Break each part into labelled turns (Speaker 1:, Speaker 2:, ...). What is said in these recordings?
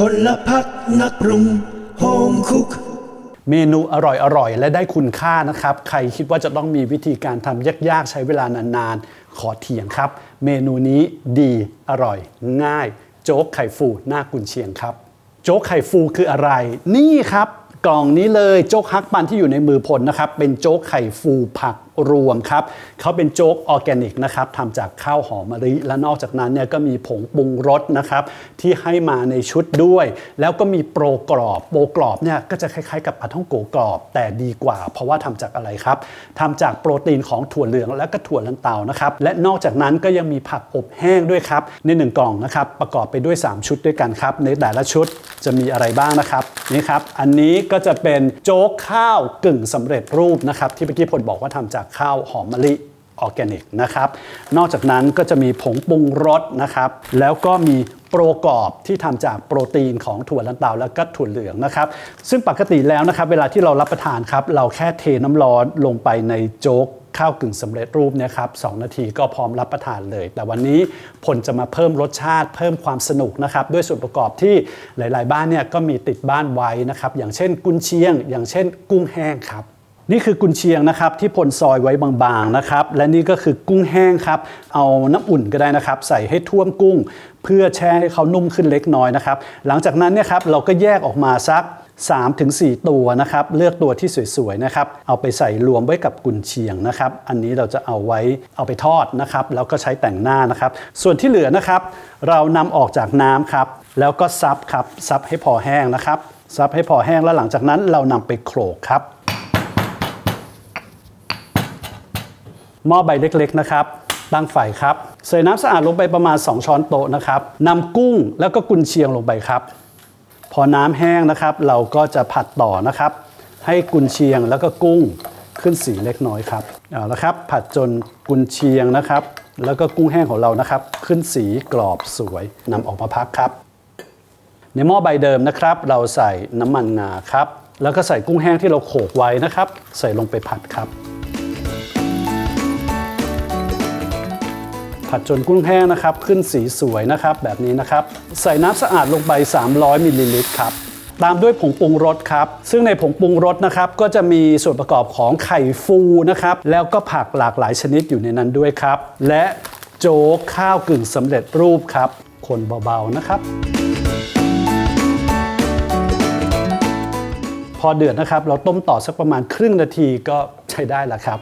Speaker 1: พลพักนักปรุงโฮมคุก
Speaker 2: เมนูอร่อยๆและได้คุณค่านะครับ ใครคิดว่าจะต้องมีวิธีการทำยากๆ ใช้เวลานานๆ ขอเถียงครับ เมนูนี้ดีอร่อย ง่าย โจ๊กไข่ฟูหน้ากุนเชียงครับ โจ๊กไข่ฟูคืออะไร นี่ครับ กล่องนี้เลยโจ๊กฮักปันที่อยู่ในมือพลนะครับ เป็นโจ๊กไข่ฟูผัก รวมครับเขาเป็นโจ๊กออร์แกนิกนะครับทำจากข้าวหอมมะลิและนอกจากนั้นเนี่ยก็มีผงปรุงรสนะครับที่ให้มาในชุดด้วย แล้วก็มีโปรกรอบโปรกรอบเนี่ยก็จะคล้ายๆกับปลาท่องโกกรอบ แต่ดีกว่า เพราะว่าทำจากอะไรครับทำจากโปรตีนของถั่วเหลืองและก็ถั่วลันเตานะครับและนอกจากนั้นก็ยังมีผักอบแห้งด้วยครับในหนึ่งกล่องนะครับประกอบไปด้วย 3 ชุดด้วยกันครับในแต่ละชุดจะมีอะไรบ้างนะครับนี่ครับอันนี้ก็จะเป็นโจ๊กข้าวกึ่งสำเร็จรูปนะครับที่เมื่อกี้พลบอกว่าทำจากข้าวหอมมะลิออร์แกนิกนะครับ นอกจากนั้นก็จะมีผงปรุงรสนะครับ แล้วก็มีโปรกรอบที่ทำจากโปรตีนของถั่วลันเตาและก็ถั่วเหลืองนะครับ ซึ่งปกติแล้วนะครับเวลาที่เรารับประทานครับ เราแค่เทน้ำร้อนลงไปในโจ๊กข้าวกึ่งสำเร็จรูปเนะครับสนาทีก็พร้อมรับประทานเลย แต่วันนี้ผลจะมาเพิ่มรสชาติ เพิ่มความสนุกนะครับด้วยส่วนประกอบที่หลาย ๆ บ้านเนี่ยก็มีติดบ้านไว้นะครับอย่างเช่นกุนเชียง อย่างเช่น กุ้งแห้งครับ นี่คือกุนเชียงนะครับที่พลซอยไว้บางๆนะครับและนี่ก็คือกุ้งแห้งครับเอาน้ำอุ่นก็ได้นะครับ ใส่ให้ท่วมกุ้ง เพื่อแช่ให้เขานุ่มขึ้นเล็กน้อยนะครับหลังจากนั้นเนี่ยครับเราก็แยกออกมาสัก3-4 ตัวนะครับ เลือกตัวที่สวยๆนะครับ เอาไปใส่รวมไว้กับกุนเชียงนะครับ อันนี้เราจะเอาไว้เอาไปทอดนะครับ แล้วก็ใช้แต่งหน้านะครับ ส่วนที่เหลือนะครับ เรานำออกจากน้ำครับ แล้วก็ซับครับซับให้พอแห้งนะครับซับให้พอแห้งแล้วหลังจากนั้นเรานำไปโขลกครับ หม้อใบเล็กๆนะครับตั้งไฟครับใส่น้ำสะอาดลงไปประมาณ 2 ช้อนโต๊ะนะครับนำกุ้งแล้วก็กุนเชียงลงไปครับ พอน้ำแห้งนะครับ เราก็จะผัดต่อนะครับ ให้กุนเชียงแล้วก็กุ้งขึ้นสีเล็กน้อยครับเอาละครับ ผัดจนกุนเชียงนะครับ แล้วก็กุ้งแห้งของเรานะครับ ขึ้นสีกรอบสวยนำออกมาพักครับ ในหม้อใบเดิมนะครับ เราใส่น้ำมันงาครับ แล้วก็ใส่กุ้งแห้งที่เราโขลกไว้นะครับ ใส่ลงไปผัดครับ ผัดจนกุ้งแห้งนะครับ ขึ้นสีสวยนะครับแบบนี้นะครับ ใส่น้ำสะอาดลงไป 300มิลลิลิตรครับตามด้วยผงปรุงรสครับ ซึ่งในผงปรุงรสนะครับก็จะมีส่วนประกอบของไข่ฟูนะครับ แล้วก็ผักหลากหลายชนิดอยู่ในนั้นด้วยครับ และโจ๊กข้าวกึ่งสำเร็จรูปครับ คนเบาๆนะครับ พอเดือดนะครับ เราต้มต่อสักประมาณครึ่งนาทีก็ใช้ได้แล้วครับ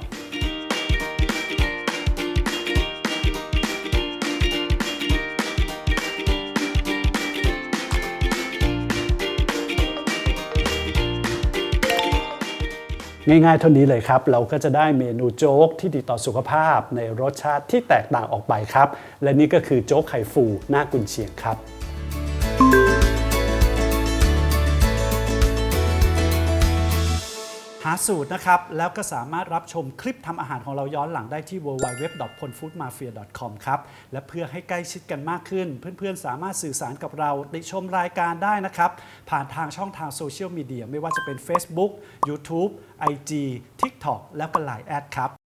Speaker 2: ง่ายๆเท่านี้เลยครับ เราก็จะได้เมนูโจ๊กที่ดีต่อสุขภาพในรสชาติที่แตกต่างออกไปครับ และนี่ก็คือโจ๊กไข่ฟูหน้ากุนเชียงครับ หาสูตรนะครับ แล้วก็สามารถรับชมคลิปทำอาหารของเราย้อนหลังได้ที่ www.polfoodmafia.com ครับ และเพื่อให้ใกล้ชิดกันมากขึ้น เพื่อนๆ สามารถสื่อสารกับเราติชมรายการได้นะครับ ผ่านทางช่องทางโซเชียลมีเดียไม่ว่าจะเป็น Facebook YouTube IG TikTok และก็ Line แอดครับ